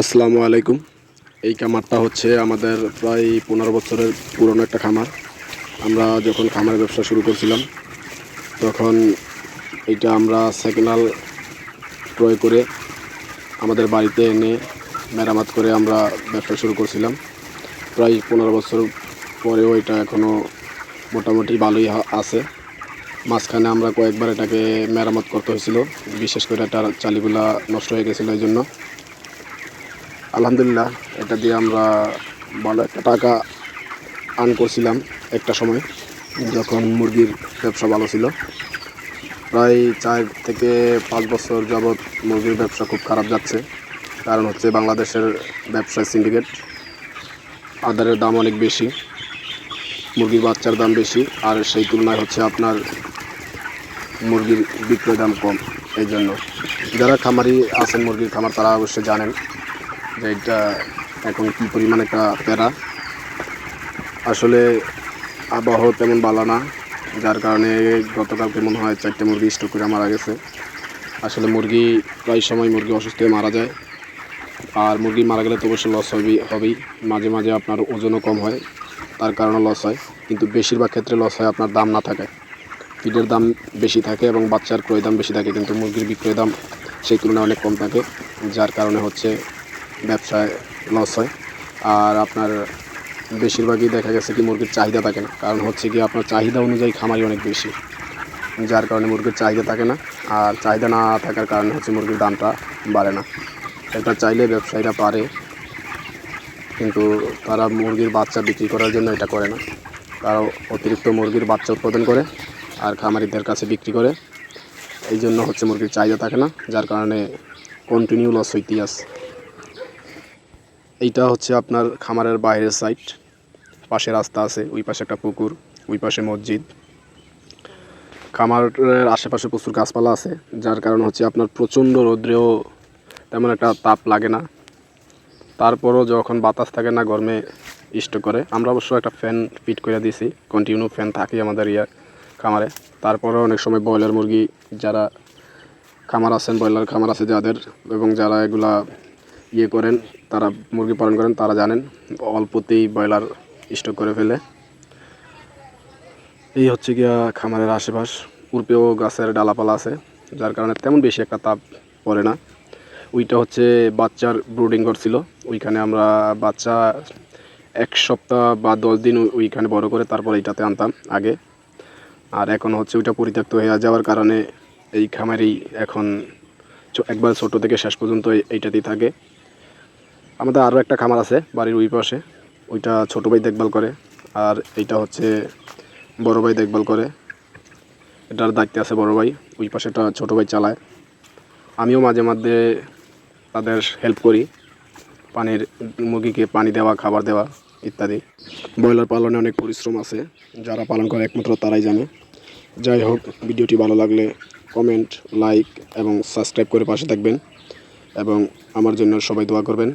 আসসালামু আলাইকুম। এই খামারটা হচ্ছে আমাদের প্রায় পনেরো বছরের পুরনো একটা খামার। আমরা যখন খামারের ব্যবসা শুরু করছিলাম, তখন এইটা আমরা সেকেন্ডাল ক্রয় করে আমাদের বাড়িতে এনে মেরামত করে আমরা ব্যবসা শুরু করছিলাম। প্রায় পনেরো বছর পরেও এটা এখনও মোটামুটি ভালোই আছে। মাঝখানে আমরা কয়েকবার এটাকে মেরামত করতে হয়েছিল, বিশেষ করে এটার চালিগুলা নষ্ট হয়ে গেছিল এই জন্য। আলহামদুলিল্লাহ, এটা দিয়ে আমরা ভালো একটা টাকা আর্ন করছিলাম একটা সময়, যখন মুরগির ব্যবসা ভালো ছিল। প্রায় চার থেকে পাঁচ বছর যাবৎ মুরগির ব্যবসা খুব খারাপ যাচ্ছে। কারণ হচ্ছে বাংলাদেশের ব্যবসায় সিন্ডিকেট আদারের দাম অনেক বেশি, মুরগির বাচ্চার দাম বেশি, আর সেই তুলনায় হচ্ছে আপনার মুরগির বিক্রয় দাম কম। এই জন্য যারা খামারি আছেন, মুরগির খামার, তারা অবশ্যই জানেন যে এটা এখন কী পরিমাণ একটা প্যারা। আসলে আবহাওয়া তেমন ভালো না, যার কারণে গতকালকে মনে হয় চারটে মুরগি স্টক করে মারা গেছে। আসলে মুরগি প্রায় সময় মুরগি অসুস্থ হয়ে মারা যায়। আর মুরগি মারা গেলে তো অবশ্যই লস হবেই হবেই। মাঝে মাঝে আপনার ওজনও কম হয়, তার কারণে লস হয়। কিন্তু বেশিরভাগ ক্ষেত্রে লস হয় আপনার দাম না থাকে। ফিডের দাম বেশি থাকে এবং বাচ্চার ক্রয় দাম বেশি থাকে, কিন্তু মুরগির বিক্রয় দাম সেই তুলনায় অনেক কম থাকে, যার কারণে হচ্ছে ব্যবসায় লস হয়। আর আপনার বেশিরভাগই দেখা গেছে কি মুরগির চাহিদা থাকে না। কারণ হচ্ছে কি আপনার চাহিদা অনুযায়ী খামারি অনেক বেশি। যার কারণে মুরগির চাহিদা থাকে না। আর চাহিদা না থাকার কারণে হচ্ছে মুরগির দামটা বাড়ে না। এটা চাইলে ব্যবসায়ীরা পারে। কিন্তু তারা মুরগির বাচ্চা বিক্রি করার জন্য এটা করে না। তারা অতিরিক্ত মুরগির বাচ্চা উৎপাদন করে আর খামারিদের কাছে বিক্রি করে। এই জন্য হচ্ছে মুরগির চাহিদা থাকে না। যার কারণে কন্টিনিউ লস হইতেই আছে। এইটা হচ্ছে আপনার খামারের বাইরের সাইড পাশে রাস্তা আছে, ওই পাশে একটা পুকুর, ওই পাশে মসজিদ। খামারের আশেপাশে প্রচুর গাছপালা আছে, যার কারণ হচ্ছে আপনার প্রচণ্ড রৌদ্রেও তেমন একটা তাপ লাগে না। তারপরও যখন বাতাস থাকে না, গরমে স্টক করে। আমরা অবশ্য একটা ফ্যান ফিট করে দিয়েছি কন্টিনিউ ফ্যান থাকে আমাদের ইয়ার খামারে। তারপরেও অনেক সময় ব্রয়লার মুরগি যারা খামার আছেন, ব্রয়লার খামার আছে যাদের, এবং যারা এগুলা ইয়ে করেন, তারা মুরগি পালন করেন, তারা জানেন অল্পতেই ব্রয়লার স্টক করে ফেলে। এই হচ্ছে গিয়া খামারের আশেপাশ। পূর্বেও গাছের ডালাপালা আছে, যার কারণে তেমন বেশি একটা তাপ পড়ে না। ওইটা হচ্ছে বাচ্চার ব্রুডিং করছিল। ওইখানে আমরা বাচ্চা এক সপ্তাহ বা দশ দিন ওইখানে বড় করে তারপর এইটাতে আনতাম আগে। আর এখন হচ্ছে ওইটা পরিত্যক্ত হয়ে যাওয়ার কারণে এই খামারেই এখন একবার ছোট থেকে শেষ পর্যন্ত এইটাতেই থাকে। আমাদের আরও একটা খামার আছে বাড়ির ওই পাশে। ওইটা ছোটো ভাই দেখভাল করে। আর এইটা হচ্ছে বড় ভাই দেখভাল করে। এটার দায়িত্বে আছে বড় ভাই। ওই পাশে পাশেটা ছোটো ভাই চালায়। আমিও মাঝে মধ্যে তাদের হেল্প করি। পানির মুরগিকে পানি দেওয়া, খাবার দেওয়া ইত্যাদি। ব্রয়লার পালনে অনেক পরিশ্রম আছে। যারা পালন করে একমাত্র তারাই জানে। যাই হোক, ভিডিওটি ভালো লাগলে কমেন্ট লাইক এবং সাবস্ক্রাইব করে পাশে থাকবেন। এবং আমার জন্য সবাই দোয়া করবেন।